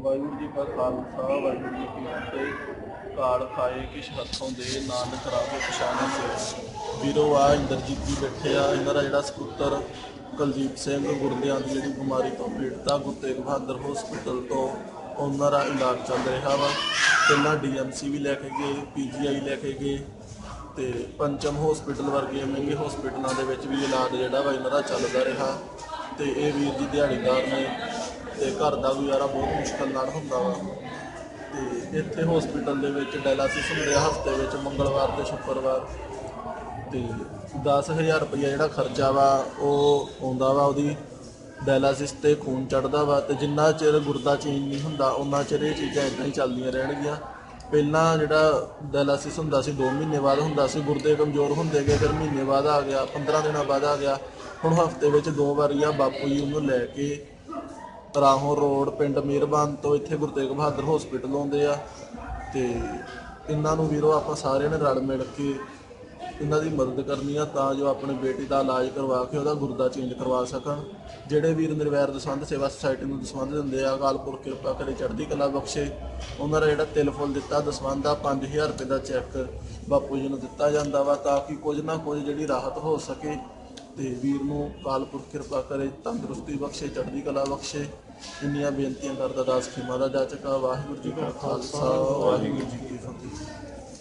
ਵਾਹਿਗੁਰੂ ਜੀ ਕਾ ਖਾਲਸਾ, ਵਾਹਿਗੁਰੂ ਜੀ ਕੀ ਫਤਿਹ। ਕਾਲ ਖਾਏ ਕਿਛ ਹੱਥੋਂ ਦੇ, ਨਾਨਕ ਰਾਵੇ ਪਛਾਣੇ ਸੇ ਵੀਰੋ, ਆ ਇੰਦਰਜੀਤ ਜੀ ਬੈਠੇ ਆ। ਇਹਨਾਂ ਦਾ ਜਿਹੜਾ ਸਕੂਤਰ ਕੁਲਦੀਪ ਸਿੰਘ ਗੁਰਦਿਆਂ ਦੀ ਜਿਹੜੀ ਬਿਮਾਰੀ ਤੋਂ ਪੀੜਤਾ ਗੁਰੂ ਤੇਗ ਬਹਾਦਰ ਹਸਪੀਟਲ ਤੋਂ ਉਹਨਾਂ ਦਾ ਇਲਾਜ ਚੱਲ ਰਿਹਾ ਵਾ। ਪਹਿਲਾਂ ਡੀਐਮਸੀ ਵੀ ਲੈ ਕੇ ਗਏ ਪੀਜੀਆਈ ਲੈ ਕੇ ਗਏ ਤੇ ਪੰਚਮ ਹਸਪੀਟਲ ਵਰਗੇ ਮਹਿੰਗੇ ਹਸਪੀਟਲਾਂ ਦੇ ਵਿੱਚ ਵੀ ਇਲਾਜ ਜਿਹੜਾ ਵਾ ਇਹਨਾਂ ਦਾ ਚੱਲਦਾ ਰਿਹਾ। ਤੇ ਇਹ ਵੀਰ ਜੀ ਦਿਹਾੜੀਦਾਰ ਨੇ ਤੇ ਘਰ ਦਾ ਗੁਜ਼ਾਰਾ ਬਹੁਤ ਮੁਸ਼ਕਲ ਨਾਲ ਹੁੰਦਾ ਵਾ। ਤੇ ਇੱਥੇ ਹਸਪੀਟਲ ਦੇ ਵਿੱਚ ਡਾਇਲਾਸਿਸ ਹੁੰਦੇ ਆ, ਹਫ਼ਤੇ ਵਿੱਚ ਮੰਗਲਵਾਰ ਤੇ ਸ਼ੁੱਕਰਵਾਰ। ਤੇ 10000 ਰੁਪਇਆ ਜਿਹੜਾ ਖਰਚਾ ਵਾ, ਉਹ ਆਉਂਦਾ ਵਾ ਉਹਦੀ ਡਾਇਲਾਸਿਸ ਤੇ ਖੂਨ ਚੜਦਾ ਵਾ ਤੇ ਜਿੰਨਾ ਚਿਰ ਗੁਰਦਾ ਚੇਂਜ ਨਹੀਂ ਹੁੰਦਾ ਉਹਨਾਂ ਚਿਰ ਇਹ ਚੀਜ਼ਾਂ ਇਦਾਂ ਹੀ ਚੱਲਦੀਆਂ ਰਹਿਣਗੀਆਂ। ਪਹਿਲਾਂ ਜਿਹੜਾ ਡਾਇਲਾਸਿਸ ਹੁੰਦਾ ਸੀ 2 ਮਹੀਨੇ ਬਾਅਦ ਹੁੰਦਾ ਸੀ, ਗੁਰਦੇ ਕਮਜ਼ੋਰ ਹੁੰਦੇ ਗਏ, ਫਿਰ ਮਹੀਨੇ ਬਾਅਦ ਆ ਗਿਆ 15 ਦਿਨਾਂ ਬਾਅਦ ਆ ਗਿਆ। ਹੁਣ ਹਫ਼ਤੇ ਵਿੱਚ ਦੋ ਵਾਰੀ ਆ, ਬਾਪੂ ਜੀ ਉਹਨੂੰ ਲੈ ਕੇ ਰਾਹੋਂ ਰੋਡ ਪਿੰਡ ਮਿਹਰਬਾਨ ਤੋਂ ਇੱਥੇ ਗੁਰੂ ਤੇਗ ਬਹਾਦਰ ਹਸਪੀਟਲ ਆਉਂਦੇ ਆ ਤੇ ਇਹਨਾਂ ਨੂੰ ਵੀਰੋ ਆਪਾਂ ਸਾਰਿਆਂ ਨੇ ਰਲ ਮਿਲ ਕੇ ਇਹਨਾਂ ਦੀ ਮਦਦ ਕਰਨੀ ਆ ਤਾਂ ਜੋ ਆਪਣੇ ਬੇਟੀ ਦਾ ਇਲਾਜ ਕਰਵਾ ਕੇ ਉਹਦਾ ਗੁਰਦਾ ਚੇਂਜ ਕਰਵਾ ਸਕਣ। ਜਿਹੜੇ ਵੀਰ ਨਿਰਵੈਰ ਦਸਵੰਧ ਸੇਵਾ ਸੁਸਾਇਟੀ ਨੂੰ ਦਸਵੰਧ ਦਿੰਦੇ ਆ ਅਕਾਲਪੁਰ ਕਿਰਪਾ ਕਰੇ ਚੜ੍ਹਦੀ ਕਲਾ ਬਖਸ਼ੇ। ਉਹਨਾਂ ਦਾ ਜਿਹੜਾ ਤਿਲ ਫੁੱਲ ਦਿੱਤਾ, ਦਸਵੰਧ ਦਾ 5000 ਰੁਪਏ ਦਾ ਚੈੱਕ ਬਾਪੂ ਜੀ ਨੂੰ ਦਿੱਤਾ ਜਾਂਦਾ ਵਾ ਤਾਂ ਕਿ ਕੁਝ ਨਾ ਕੁਝ ਜਿਹੜੀ ਰਾਹਤ ਹੋ ਸਕੇ। ਤੇ ਵੀਰ ਨੂੰ ਕਾਲਪੁਰ ਕਿਰਪਾ ਕਰੇ, ਤੰਦਰੁਸਤੀ ਬਖਸ਼ੇ, ਚੜ੍ਹਦੀ ਕਲਾ ਬਖਸ਼ੇ। ਇੰਨੀਆਂ ਬੇਨਤੀਆਂ ਕਰਦਾ ਦਾਸ ਖਿਮਾ ਦਾ ਜਾਚਕਾ ਵਾਹਿਗੁਰੂ ਜੀ ਕਾ ਖਾਲਸਾ, ਵਾਹਿਗੁਰੂ ਜੀ ਕੀ ਫਤਿਹ।